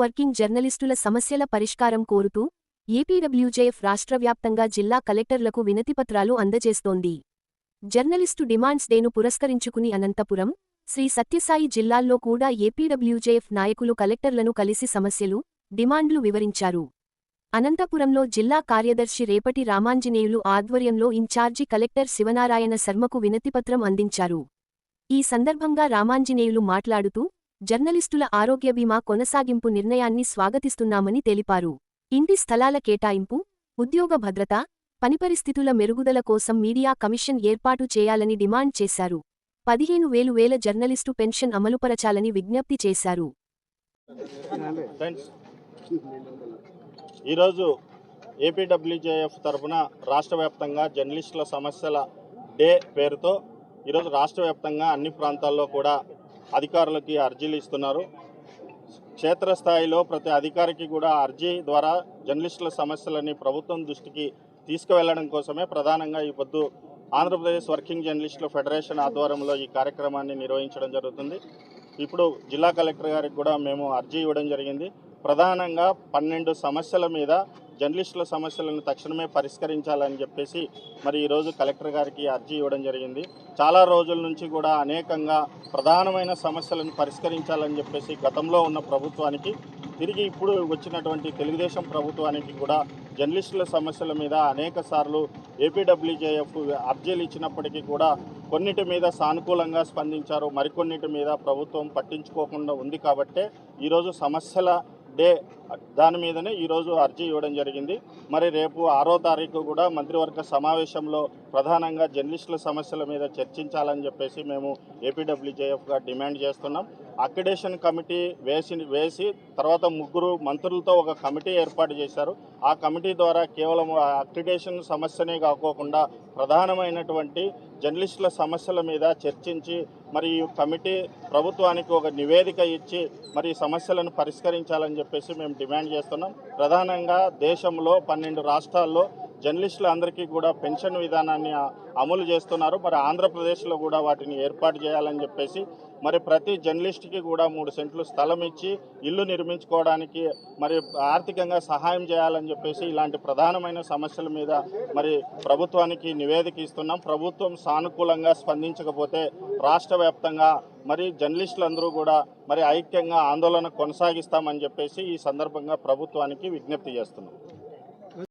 Working జర్నలిస్టుల సమస్యల పరిష్కారం కోరుతూ ఏపీడబ్ల్యూజేఎఫ్ రాష్ట్ర వ్యాప్తంగా జిల్లా కలెక్టర్లకు వినతిపత్రాలు అందజేస్తోంది. జర్నలిస్టు డిమాండ్స్ డేను పురస్కరించుకుని అనంతపురం శ్రీ సత్యసాయి జిల్లాల్లో కూడా ఏపీడబ్ల్యూజేఎఫ్ నాయకులు కలెక్టర్లను కలిసి సమస్యలు డిమాండ్లు వివరించారు. అనంతపురంలో జిల్లా కార్యదర్శి రేపటి రామాంజనేయులు ఆధ్వర్యంలో ఇన్ఛార్జి కలెక్టర్ శివనారాయణ శర్మకు వినతిపత్రం అందించారు. ఈ సందర్భంగా రామాంజనేయులు మాట్లాడుతూ జర్నలిస్టుల ఆరోగ్య బీమా కొనసాగింపు నిర్ణయాన్ని స్వాగతిస్తున్నామని తెలిపారు. ఇంటి స్థలాల కేటాయింపు ఉద్యోగ భద్రత పని పరిస్థితుల మెరుగుదల కోసం మీడియా కమిషన్ ఏర్పాటు చేయాలని డిమాండ్ చేశారు. పదిహేను వేలు వేల జర్నలిస్టు పెన్షన్ అమలుపరచాలని విజ్ఞప్తి చేశారు. ఈరోజు ఏపీడబ్ల్యూజేఎఫ్ తరఫున రాష్ట్ర వ్యాప్తంగా జర్నలిస్టుల సమస్యల డే పేరుతో ఈరోజు రాష్ట్ర వ్యాప్తంగా అన్ని ప్రాంతాల్లో కూడా అధికారులకి అర్జీలు ఇస్తున్నారు. క్షేత్రస్థాయిలో ప్రతి అధికారికి కూడా అర్జీ ద్వారా జర్నలిస్టుల సమస్యలని ప్రభుత్వం దృష్టికి తీసుకువెళ్ళడం కోసమే ప్రధానంగా ఈ పొద్దు ఆంధ్రప్రదేశ్ వర్కింగ్ జర్నలిస్టుల ఫెడరేషన్ ఆధ్వర్యంలో ఈ కార్యక్రమాన్ని నిర్వహించడం జరుగుతుంది. ఇప్పుడు జిల్లా కలెక్టర్ గారికి కూడా మేము అర్జీ ఇవ్వడం జరిగింది. ప్రధానంగా పన్నెండు సమస్యల మీద జర్నలిస్టుల సమస్యలను తక్షణమే పరిష్కరించాలని చెప్పేసి మరి ఈరోజు కలెక్టర్ గారికి అర్జీ ఇవ్వడం జరిగింది. చాలా రోజుల నుంచి కూడా అనేకంగా ప్రధానమైన సమస్యలను పరిష్కరించాలని చెప్పేసి గతంలో ఉన్న ప్రభుత్వానికి తిరిగి ఇప్పుడు వచ్చినటువంటి తెలుగుదేశం ప్రభుత్వానికి కూడా జర్నలిస్టుల సమస్యల మీద అనేక సార్లు ఏపీడబ్ల్యూజేఎఫ్ అర్జీలు ఇచ్చినప్పటికీ కూడా కొన్నిటి మీద సానుకూలంగా స్పందించారు. మరికొన్నిటి మీద ప్రభుత్వం పట్టించుకోకుండా ఉంది కాబట్టే ఈరోజు సమస్యల డే దాని మీదనే ఈరోజు అర్జీ ఇవ్వడం జరిగింది. మరి రేపు ఆరో తారీఖు కూడా మంత్రివర్గ సమావేశంలో ప్రధానంగా జర్నలిస్టుల సమస్యల మీద చర్చించాలని చెప్పేసి మేము ఏపీడబ్ల్యూజేఎఫ్గా డిమాండ్ చేస్తున్నాం. అక్రిడేషన్ కమిటీ వేసి వేసి తర్వాత ముగ్గురు మంత్రులతో ఒక కమిటీ ఏర్పాటు చేశారు. ఆ కమిటీ ద్వారా కేవలం ఆ అక్రిడేషన్ సమస్యనే కాకోకుండా ప్రధానమైనటువంటి జర్నలిస్టుల సమస్యల మీద చర్చించి మరి ఈ కమిటీ ప్రభుత్వానికి ఒక నివేదిక ఇచ్చి మరి సమస్యలను పరిష్కరించాలని చెప్పేసి మేము డిమాండ్ చేస్తున్నాం. ప్రధానంగా దేశంలో పన్నెండు రాష్ట్రాల్లో జర్నలిస్టులందరికీ కూడా పెన్షన్ విధానాన్ని అమలు చేస్తున్నారు. మరి ఆంధ్రప్రదేశ్లో కూడా వాటిని ఏర్పాటు చేయాలని చెప్పేసి మరి ప్రతి జర్నలిస్ట్కి కూడా మూడు సెంట్లు స్థలం ఇచ్చి ఇల్లు నిర్మించుకోవడానికి మరి ఆర్థికంగా సహాయం చేయాలని చెప్పేసి ఇలాంటి ప్రధానమైన సమస్యల మీద మరి ప్రభుత్వానికి నివేదిక ఇస్తున్నాం. ప్రభుత్వం సానుకూలంగా స్పందించకపోతే రాష్ట్ర వ్యాప్తంగా మరి జర్నలిస్టులందరూ కూడా మరి ఐక్యంగా ఆందోళన కొనసాగిస్తామని చెప్పేసి ఈ సందర్భంగా ప్రభుత్వానికి విజ్ఞప్తి చేస్తున్నాం.